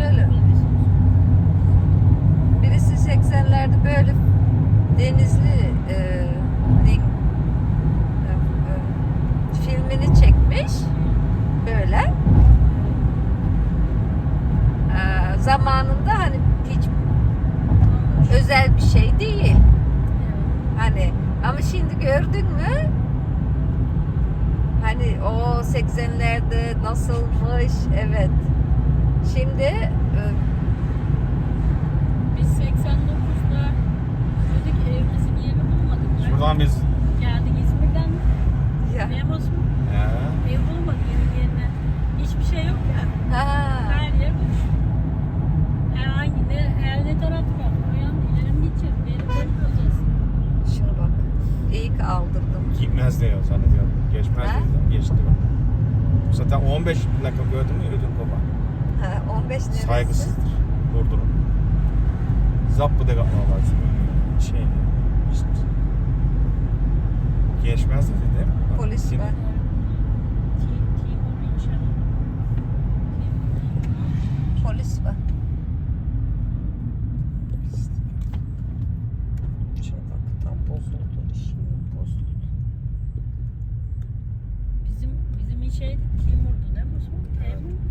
böyle. Birisi 80'lerde böyle denizli e, ling, e, e, filmini çekmiş. Böyle. E, zamanında hani hiç özel bir şey değil. Hani ama şimdi gördün mü? Hani o 80'lerde nasılmış? Evet. Şimdi e, Biz 89'da dedik evimizin yerini bulmadık. Şuradan biz Geldik İzmir'den. ya. Neymiş mi? He. Ev bulmadık evin yerine. Hiçbir şey yok ya. Ha. Her yer boş. Herhangi ne, her ne tarafta var. O yan ileri mi gideceğiz? Beri beri kalacağız. Şunu bak. İyi ki aldırdım. Gitmez diyor zannediyorum. Geçmez Ha? dedim. Geçti bak. Zaten 15 plaka gördün mü ödül baba. Ha, 15 neresi? Saygısızdır. Durdurun. Zappı da kapmalar. Şey. işte. Geçmez dedi değil mi? Polis var. Polis var. Şuna bak tam bozuldu. Işığı bozuldu. Bizim bizim işeydi